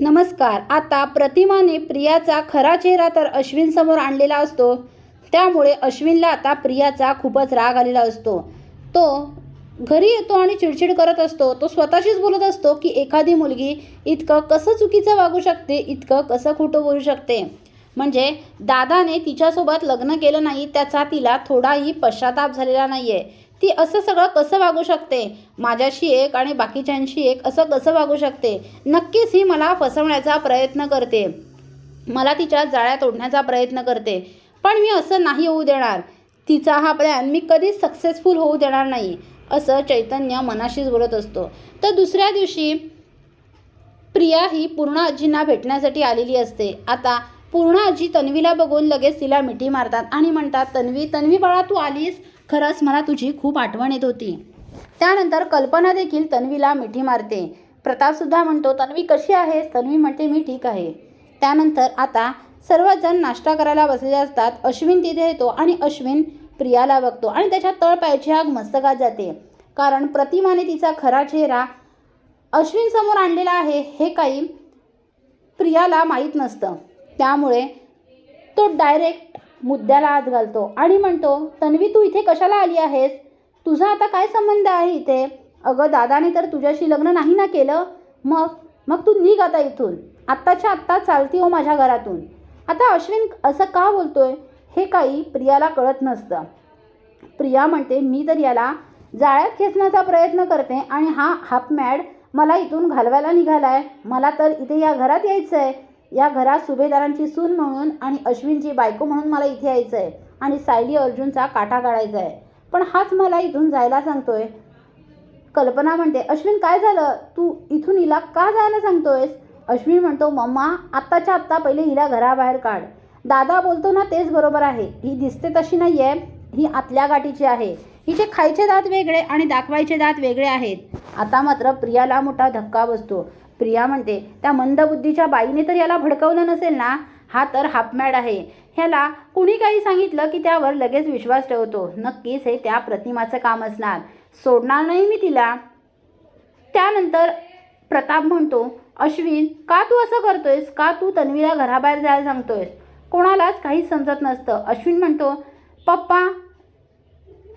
नमस्कार आता प्रतिमाने प्रियाचा खरा चेहरा तर अश्विन समोर आणलेला असतो. त्यामुळे अश्विनला आता प्रियाचा खूपच राग आलेला असतो. तो घरी येतो आणि चिडचिड करत असतो. तो स्वतःशीच बोलत असतो की एखादी मुलगी इतकं कसं चुकीचं वागू शकते? इतकं कसं खोटं बोलू शकते? म्हणजे दादाने तिच्यासोबत लग्न केलं नाही त्याचा तिला थोडाही पश्चाताप झालेला नाही आहे ती असं सगळं कसं वागू शकते? माझ्याशी एक आणि बाकीच्यांशी एक असं कसं वागू शकते? नक्कीच ही मला फसवण्याचा प्रयत्न करते. मला तिच्या जाळ्यात ओढण्याचा प्रयत्न करते. पण मी असं नाही होऊ देणार. तिचा हा प्लॅन मी कधीच सक्सेसफुल होऊ देणार नाही असं चैतन्य मनाशीच बोलत असतो. तर दुसऱ्या दिवशी प्रिया ही पूर्ण आजींना भेटण्यासाठी आलेली असते. आता पूर्ण आजी तन्वीला बघून लगेच तिला मिठी मारतात आणि म्हणतात तन्वी तन्वी बाळा तू आलीस? खरंच मला तुझी खूप आठवण येत होती. त्यानंतर कल्पना देखील तन्वीला मिठी मारते. प्रतापसुद्धा म्हणतो तन्वी कशी आहेस तन्वी म्हणते मी ठीक आहे त्यानंतर आता सर्वजण नाश्ता करायला बसलेले असतात. अश्विन तिथे येतो आणि अश्विन प्रियाला बघतो आणि त्याच्या तळपायाची आग मस्तकात जाते. कारण प्रतिमाने तिचा खरा चेहरा अश्विन समोर आणलेला आहे हे काही प्रियाला माहीत नसतं. त्यामुळे तो डायरेक्ट मुद्द्याला आज घालतो आणि म्हणतो तन्वी तू इथे कशाला आली आहेस? तुझा आता काय संबंध आहे इथे? अगं दादाने तर तुझ्याशी लग्न नाही ना केलं? मग? मग तू निघ आता इथून. आत्ताच्या आत्ता चालती हो माझ्या घरातून. आता अश्विन असं का बोलतोय? हे काही प्रियाला कळत नसतं. प्रिया म्हणते मी तर याला जाळ्यात खेचण्याचा प्रयत्न करते आणि हा हाफ मॅड मला इथून घालवायला निघाला आहे मला तर इथे या घरात यायचं आहे या घरात सुभेदारांची सून म्हणून आणि अश्विनची बायको म्हणून मला इथे यायचं आहे आणि सायली अर्जुनचा काटा काढायचा आहे पण हाच मला इथून जायला सांगतोय. कल्पना म्हणते अश्विन काय झालं? तू इथून हिला का जायला सांगतोयस? अश्विन म्हणतो मम्मा आत्ताच्या आत्ता पहिले हिला घराबाहेर काढ. दादा बोलतो ना तेच बरोबर आहे. ही दिसते तशी नाही आहे ही आतल्या गाठीची आहे. हिचे खायचे दात वेगळे आणि दाखवायचे दात वेगळे आहेत. आता मात्र प्रियाला मोठा धक्का बसतो. प्रिया म्हणते त्या मंदबुद्धीच्या बाईने तर याला भडकवलं नसेल ना? हा तर हापमॅड आहे. ह्याला कुणी काही सांगितलं की त्यावर लगेच विश्वास ठेवतो. नक्कीच हे त्या प्रतिमाचं काम असणार. सोडणार नाही मी तिला. त्यानंतर प्रताप म्हणतो अश्विन का तू असं करतोयस? का तू तन्वीला घराबाहेर जायला सांगतोयस? कोणालाच काहीच समजत नसतं. अश्विन म्हणतो पप्पा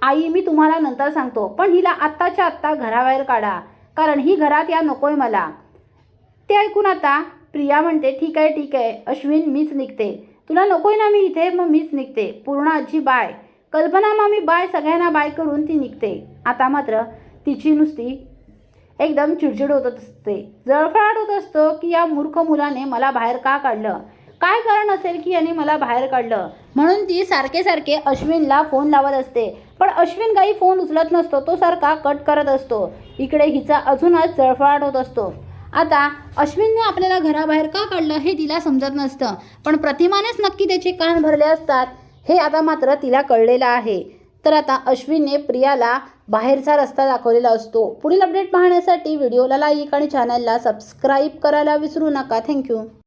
आई मी तुम्हाला नंतर सांगतो पण हिला आत्ताच्या आत्ता घराबाहेर काढा कारण ही घरात या नकोय मला. ते ऐकून आता प्रिया म्हणते ठीक आहे ठीक आहे. अश्विन मीच निघते. तुला नकोय ना मी इथे? मग मीच निघते. पूर्ण आजी बाय. कल्पना मामी बाय. सगळ्यांना बाय करून ती निघते. आता मात्र तिची नुसती एकदम चिडचिड होत असते. जळफळाट होत असतो की या मूर्ख मुलाने मला बाहेर का काढलं? काय कारण असेल की याने मला बाहेर काढलं? म्हणून ती सारखे सारखे अश्विनला फोन लावत असते. पण अश्विन काही फोन उचलत नसतो. तो सारखा कट करत असतो. इकडे हिचा अजूनच जळफळाट होत असतो. आता अश्विनने आपल्याला घराबाहेर का काढलं हे तिला समजत नसतं. पण प्रतिमानेच नक्की त्याचे कान भरले असतात हे आता मात्र तिला कळलेलं आहे. तर आता अश्विनने प्रियाला बाहेरचा रस्ता दाखवलेला असतो. पुढील अपडेट पाहण्यासाठी व्हिडिओला लाईक आणि चॅनलला सबस्क्राईब करायला विसरू नका. थँक्यू